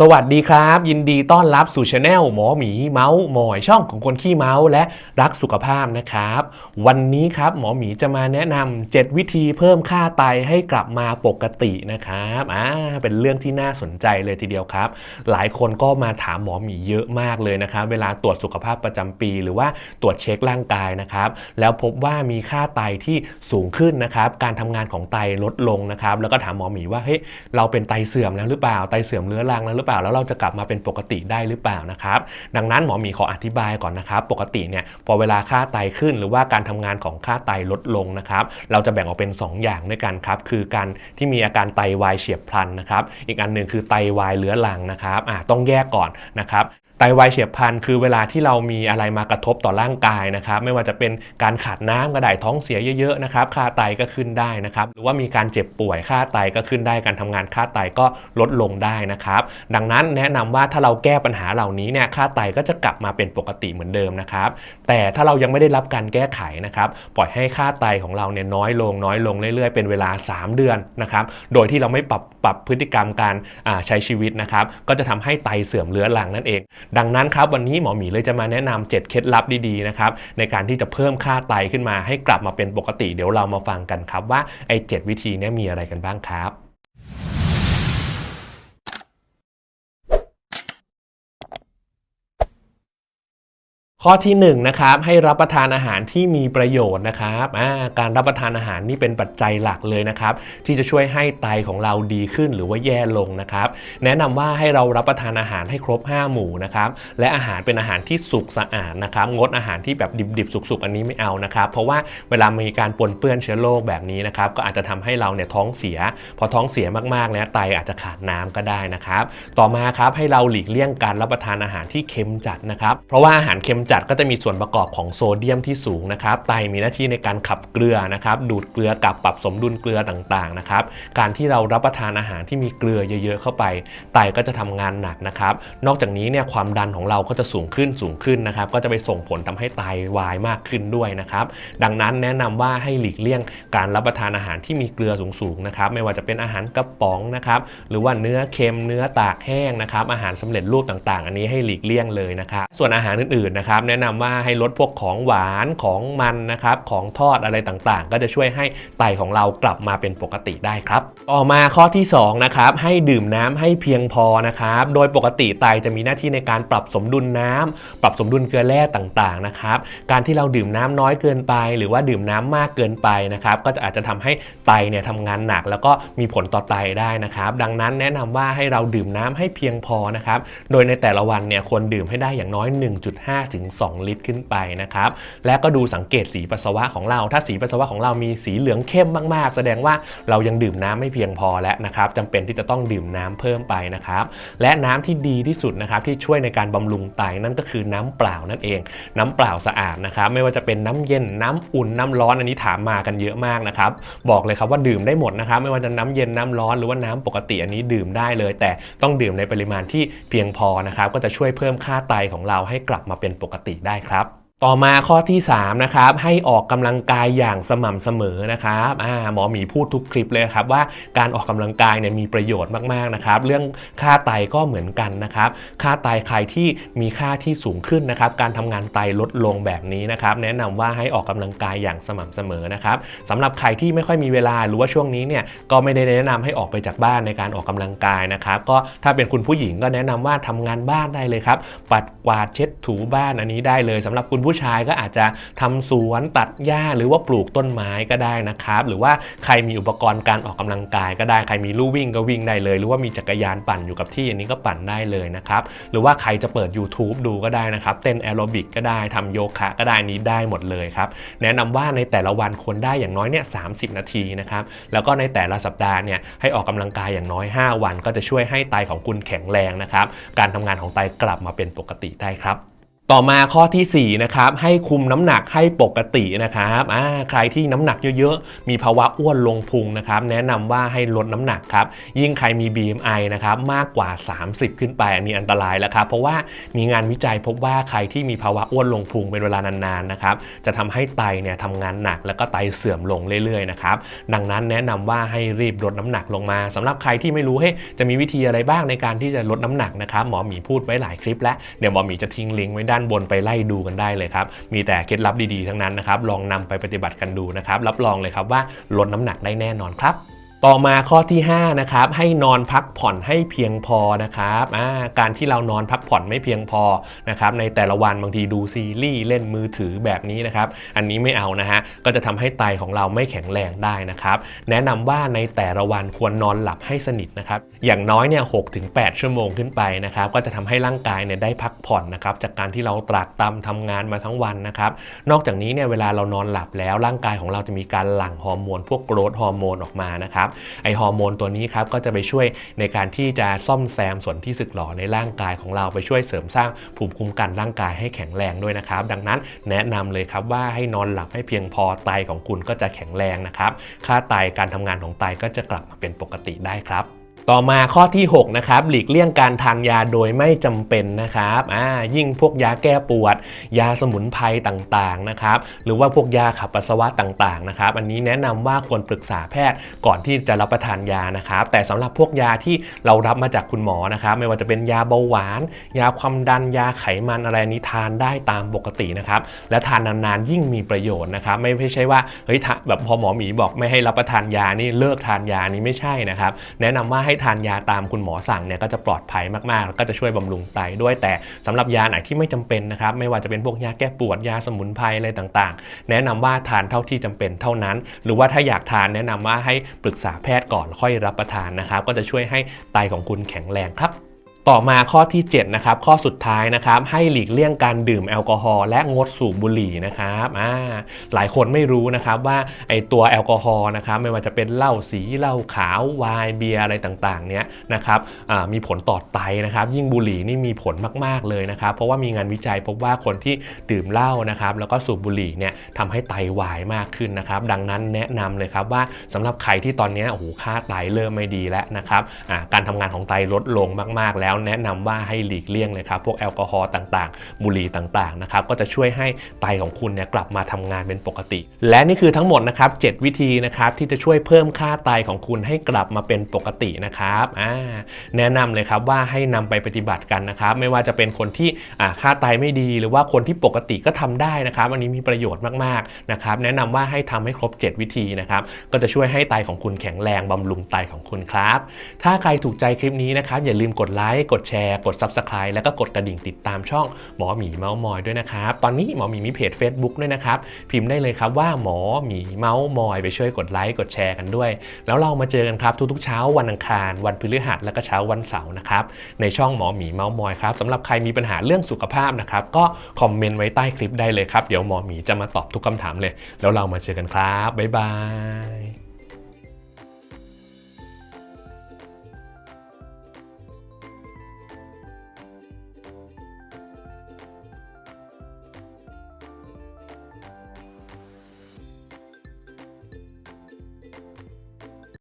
สวัสดีครับ ยินดีต้อนรับสู่ช anel หมอหมีเมาส์หมอยช่องของคนขี้เมาส์และรักสุขภาพนะครับ วันนี้ครับหมอหมีจะมาแนะนำ7วิธีเพิ่มค่าไตให้กลับมาปกตินะครับอ่าเป็นเรื่องที่น่าสนใจเลยทีเดียวครับ หลายคนก็มาถามหมอหมีเยอะมากเลยนะครับ เวลาตรวจสุขภาพประจำปี หรือว่าตรวจเช็คร่างกายนะครับ แล้วพบว่ามีค่าไตที่สูงขึ้นนะครับ การทำงานของไตลดลงนะครับ แล้วก็ถามหมอหมีว่าเฮ้ยเราเป็นไตเสื่อมแล้วหรือเปล่าไตเสื่อมเรื้อรังแล้วหรือเปล่า แล้วเราจะกลับมาเป็นปกติได้หรือเปล่านะครับ ดังนั้นหมอหมีขออธิบายก่อนนะครับ ปกติเนี่ยพอเวลาค่าไตขึ้น หรือว่าการทำงานของค่าไตลดลงนะครับ เราจะแบ่งออกเป็น 2 อย่างด้วยกันครับ คือการที่มีอาการไตวายเฉียบพลันนะครับ อีกอันหนึ่งคือไตวายเรื้อรังนะครับอ่าต้องแยกก่อนนะครับ ไตวายเฉียบพลันคือเวลาที่เรามีอะไรมากระทบต่อร่างกายนะครับ ไม่ว่าจะเป็นการขาดน้ำกระไดท้องเสียเยอะๆนะครับ ค่าไตก็ขึ้นได้นะครับ หรือว่ามีการเจ็บป่วยค่าไตก็ขึ้นได้ การทำงานค่าไตก็ลดลงได้นะครับ ดังนั้นแนะนำว่าถ้าเราแก้ปัญหาเหล่านี้เนี่ยค่าไตก็จะกลับมาเป็นปกติเหมือนเดิมนะครับ แต่ถ้าเรายังไม่ได้รับการแก้ไขนะครับ ปล่อยให้ค่าไตของเราเนี่ยน้อยลงน้อยลงเรื่อยๆ เป็นเวลา 3 เดือนนะครับ โดยที่เราไม่ปรับปรับพฤติกรรมการใช้ชีวิตนะครับ ก็จะทำให้ไตเสื่อมเรื้อรังนั่นเองดังนั้นครับวันนี้หมอหมีเลยจะมาแนะนำ7เคล็ดลับดีๆนะครับในการที่จะเพิ่มค่าไตขึ้นมาให้กลับมาเป็นปกติ เดี๋ยวเรามาฟังกันครับว่าไอ้7วิธีนี้มีอะไรกันบ้างครับ ข้อที่1นงนะครับให้รับประทานอาหารที่มีประโยชน์นะครับการรับประทานอาหารนี่เป็นปัจจัยหลักเลยนะครับ ที่จะช่วยให้ไตของเราดีขึ้นหรือว่าแย่ลงนะครับ แนะนำว่าให้เรารับประทานอาหารให้ครบ 5 หมู่นะครับและอาหารเป็นอาหารที่สุกสะอาดนะครับงดอาหารที่แบบดิบๆ สุกๆ อันนี้ไม่เอานะครับ เพราะว่าเวลามีการปนเปื้อนเชื้อโรคแบบนี้นะครับก็อาจจะทำให้เราเนี่ยท้องเสีย พอท้องเสียมากๆเนี่ยไตอาจจะขาดน้ำก็ได้นะครับ ต่อมาครับให้เราหลีกเลี่ยงการรับประทานอาหารที่เค็มจัดนะครับ เพราะว่าอาหารเค็มจัดก็จะมีส่วนประกอบของโซเดียมที่สูงนะครับไตมีหน้าที่ในการขับเกลือนะครับดูดเกลือกลับปรับสมดุลเกลือต่างๆนะครับการที่เรารับประทานอาหารที่มีเกลือเยอะๆเข้าไป ไตก็จะทำงานหนักนะครับนอกจากนี้เนี่ยความดันของเราก็จะสูงขึ้นสูงขึ้นนะครับก็จะไปส่งผลทำให้ไตวายมากขึ้นด้วยนะครับดังนั้นแนะนำว่าให้หลีกเลี่ยงการรับประทานอาหารที่มีเกลือสูงๆนะครับไม่ว่าจะเป็นอาหารกระป๋องนะครับหรือว่าเนื้อเค็มเนื้อตากแห้งนะครับอาหารสำเร็จรูปต่างๆ อันนี้ให้หลีกเลี่ยงเลยนะครับส่วนอาหารอื่นๆนะครับแนะนำว่าให้ลดพวกของหวานของมันนะครับของทอดอะไรต่างๆ ก็จะช่วยให้ไตของเรากลับมาเป็นปกติได้ครับ ต่อมาข้อที่2นะครับให้ดื่มน้ำให้เพียงพอนะครับโดยปกติไตจะมีหน้าที่ในการปรับสมดุลน้ำปรับสมดุลเกลือแร่ต่างๆนะครับการที่เราดื่มน้ำน้อยเกินไป หรือว่าดื่มน้ำมากเกินไปนะครับก็จะอาจจะทำให้ไตเนี่ยทำงานหนัก แล้วก็มีผลต่อไตได้นะครับ ดังนั้นแนะนำว่าให้เราดื่มน้ำให้เพียงพอนะครับโดยในแต่ละวันเนี่ยควรดื่มให้ได้อย่างน้อย 1.5ถึง2 ลิตรขึ้นไปนะครับ และก็ดูสังเกตสีปัสสาวะของเรา ถ้าสีปัสสาวะของเรามีสีเหลืองเข้มมากๆ แสดงว่าเรายังดื่มน้ำไม่เพียงพอแล้วนะครับจำเป็นที่จะต้องดื่มน้ำเพิ่มไปนะครับ และน้ำที่ดีที่สุดนะครับที่ช่วยในการบำรุงไตนั่นก็คือน้ำเปล่านั่นเอง น้ำเปล่าสะอาดนะครับ ไม่ว่าจะเป็นน้ำเย็นน้ำอุ่นน้ำร้อนอันนี้ถามมากันเยอะมากนะครับ บอกเลยครับว่าดื่มได้หมดนะครับ ไม่ว่าจะน้ำเย็นน้ำร้อนหรือว่าน้ำปกติอันนี้ดื่มได้เลย แต่ต้องดื่มในปริมาณที่เพียงพอนะครับก็จะช่วยเพิ่มค่าไตของเราให้กลับมาเป็นปกติได้ครับ ต่อมาข้อที่3นะครับให้ออกกำลังกายอย่างสม่ำเสมอนะครับหมอหมีพูดทุกคลิปเลยครับว่าการออกกำลังกายเนี่ยมีประโยชน์มากๆนะครับเรื่องค่าไตก็เหมือนกันนะครับค่าไตใครที่มีค่าที่สูงขึ้นนะครับการทำงานไตลดลงแบบนี้นะครับแนะนำว่าให้ออกกำลังกายอย่างสม่ำเสมอนะครับสำหรับใครที่ไม่ค่อยมีเวลาหรือว่าช่วงนี้เนี่ยก็ไม่ได้แนะนำให้ออกไปจากบ้านในการออกกำลังกายนะครับก็ถ้าเป็นคุณผู้หญิงก็แนะนำว่าทำงานบ้านได้เลยครับปัดกวาดเช็ดถูบ้านอันนี้ได้เลยสำหรับคุณผู้ชายก็อาจจะทำสวนตัดหญ้าหรือว่าปลูกต้นไม้ก็ได้นะครับ หรือว่าใครมีอุปกรณ์การออกกำลังกายก็ได้ใครมีลู่วิ่งก็วิ่งได้เลย หรือว่ามีจักรยานปั่นอยู่กับที่อันนี้ก็ปั่นได้เลยนะครับ หรือว่าใครจะเปิด YouTube ดูก็ได้นะครับ เต้นแอโรบิกก็ได้ทำโยคะก็ได้อันนี้ได้หมดเลยครับ แนะนำว่าในแต่ละวันควรได้อย่างน้อยเนี่ยสานาทีนะครับ แล้วก็ในแต่ละสัปดาห์เนี่ยให้ออกกำลังกายอย่างน้อย 5 วัน ก็จะช่วยให้ไตของคุณแข็งแรงนะครับ การทำงานของไตกลับมาเป็นปกติได้ครับ ต่อมาข้อทีสี่ 4 นะครับ ให้คุมน้ำหนักให้ปกตินะครับอ่าใครที่น้ำหนักเยอะๆ มีภาวะอ้วนลงพุงนะครับ แนะนำว่าให้ลดน้ำหนักครับ ยิ่งใครมี BMI นะครับมากกว่า 30 ขึ้นไป อันนี้อันตรายแล้วครับ เพราะว่ามีงานวิจัยพบว่าใครที่มีภาวะอ้วนลงพุงเป็นเวลานานๆนะครับ จะทำให้ไตเนี่ยทำงานหนักแล้วก็ไตเสื่อมลงเรื่อยๆนะครับ ดังนั้นแนะนำว่าให้รีบลดน้ำหนักลงมาสำหรับใครที่ไม่รู้เฮ้จะมีวิธีอะไรบ้างในการที่จะลดน้ำหนักนะครับ หมอหมีพูดไว้หลายคลิปแล้ว เดี๋ยวหมอหมีจะทิ้งลิงก์ไว้ได้านบนไปไล่ดูกันได้เลยครับ มีแต่เคล็ดลับดีๆทั้งนั้นนะครับ ลองนำไปปฏิบัติกันดูนะครับ รับรองเลยครับว่าลดน้ำหนักได้แน่นอนครับ ต่อมาข้อที่5นะครับให้นอนพักผ่อนให้เพียงพอนะครับการที่เรานอนพักผ่อนไม่เพียงพอนะครับในแต่ละวันบางทีดูซีรีส์เล่นมือถือแบบนี้นะครับอันนี้ไม่เอานะฮะก็จะทำให้ไตของเราไม่แข็งแรงได้นะครับแนะนำว่าในแต่ละวันควรนอนหลับให้สนิทนะครับอย่างน้อยเนี่ยหกถึงแชั่วโมงขึ้นไปนะครับก็จะทำให้ร่างกายเนี่ยได้พักผ่อนนะครับจากการที่เราตรากตรำทำงานมาทั้งวันนะครับนอกจากนี้เนี่ยเวลาเรานอนหลับแล้วร่างกายของเราจะมีการหลั่งฮอร์โมนพวกโกรทฮอร์โมนออกมานะครับไอฮอร์โมนตัวนี้ครับก็จะไปช่วยในการที่จะซ่อมแซมส่วนที่สึกหรอในร่างกายของเราไปช่วยเสริมสร้างภูมิคุ้มกันร่างกายให้แข็งแรงด้วยนะครับ ดังนั้นแนะนำเลยครับว่าให้นอนหลับให้เพียงพอไตของคุณก็จะแข็งแรงนะครับ ค่าไตการทำงานของไตก็จะกลับมาเป็นปกติได้ครับ ต่อมาข้อที่ 6 นะครับ หลีกเลี่ยงการทานยาโดยไม่จำเป็นนะครับอ่ายิ่งพวกยาแก้ปวด ยาสมุนไพรต่างๆนะครับหรือว่าพวกยาขับปัสสาวะต่างๆนะครับอันนี้แนะนำว่าควรปรึกษาแพทย์ก่อนที่จะรับประทานยานะครับ แต่สำหรับพวกยาที่เรารับมาจากคุณหมอนะครับ ไม่ว่าจะเป็นยาเบาหวาน ยาความดันยาไขมันอะไรนี้ทานได้ตามปกตินะครับ และทานนานๆยิ่งมีประโยชน์นะครับไม่ใช่ว่าเฮ้ยแบบพอหมอหมีบอกไม่ให้รับประทานยานี่เลิกทานยานี่ไม่ใช่นะครับ แนะนำว่าให้ทานยาตามคุณหมอสั่งเนี่ยก็จะปลอดภัยมากๆแล้วก็จะช่วยบำรุงไตด้วยแต่สำหรับยาไหนที่ไม่จำเป็นนะครับไม่ว่าจะเป็นพวกยาแก้ปวดยาสมุนไพรอะไรต่างๆ แนะนำว่าทานเท่าที่จำเป็นเท่านั้น หรือว่าถ้าอยากทานแนะนำว่าให้ปรึกษาแพทย์ก่อนค่อยรับประทานนะครับก็จะช่วยให้ไตของคุณแข็งแรงครับ ต่อมาข้อที่7นะครับข้อสุดท้ายนะครับให้หลีกเลี่ยงการดื่มแอลกอฮอล์และงดสูบบุหรี่นะครับอ่าหลายคนไม่รู้นะครับว่าไอตัวแอลกอฮอล์นะครับไม่ว่าจะเป็นเหล้าสีเหล้าขาวไวน์เบียร์อะไรต่างๆเนี้ยนะครับอ่ามีผลต่อไตนะครับยิ่งบุหรี่นี่มีผลมากๆเลยนะครับ เพราะว่ามีงานวิจัยพบว่าคนที่ดื่มเหล้านะครับแล้วก็สูบบุหรี่เนี่ยทำให้ไตวายมากขึ้นนะครับ ดังนั้นแนะนำเลยครับว่าสำหรับใครที่ตอนนี้โอ้โหค่าไตเริ่มไม่ดีแล้วนะครับอ่าการทำงานของไตลดลงมากๆแล้วแนะนำว่าให้หลีกเลี่ยงเลยครับ พวกแอลกอฮอล์ต่างๆ บุหรี่ต่างๆนะครับก็จะช่วยให้ไตของคุณเนี่ยกลับมาทำงานเป็นปกติ และนี่คือทั้งหมดนะครับ7วิธีนะครับที่จะช่วยเพิ่มค่าไตของคุณให้กลับมาเป็นปกตินะครับแนะนำเลยครับว่าให้นำไปปฏิบัติกันนะครับ ไม่ว่าจะเป็นคนที่อ่าค่าไตไม่ดี หรือว่าคนที่ปกติก็ทำได้นะครับอันนี้มีประโยชน์มากๆนะครับแนะนำว่าให้ทำให้ครบ 7 วิธีนะครับก็จะช่วยให้ไตของคุณแข็งแรงบำรุงไตของคุณครับ ถ้าใครถูกใจคลิปนี้นะครับอย่าลืมกดไลค์กดแชร์ กด Subscribe แล้วก็กดกระดิ่งติดตามช่องหมอหมีเมาส์มอยด้วยนะครับ ตอนนี้หมอหมีมีเพจ Facebook ด้วยนะครับ พิมพ์ได้เลยครับว่าหมอหมีเมาส์มอยไปช่วยกดไลค์กดแชร์กันด้วย แล้วเรามาเจอกันครับทุกๆเช้าวันอังคาร วันพฤหัสและก็เช้าวันเสาร์นะครับในช่องหมอหมีเมาส์มอยครับสำหรับใครมีปัญหาเรื่องสุขภาพนะครับก็คอมเมนต์ไว้ใต้คลิปได้เลยครับเดี๋ยวหมอหมีจะมาตอบทุกคำถามเลย แล้วเรามาเจอกันครับบ๊ายบาย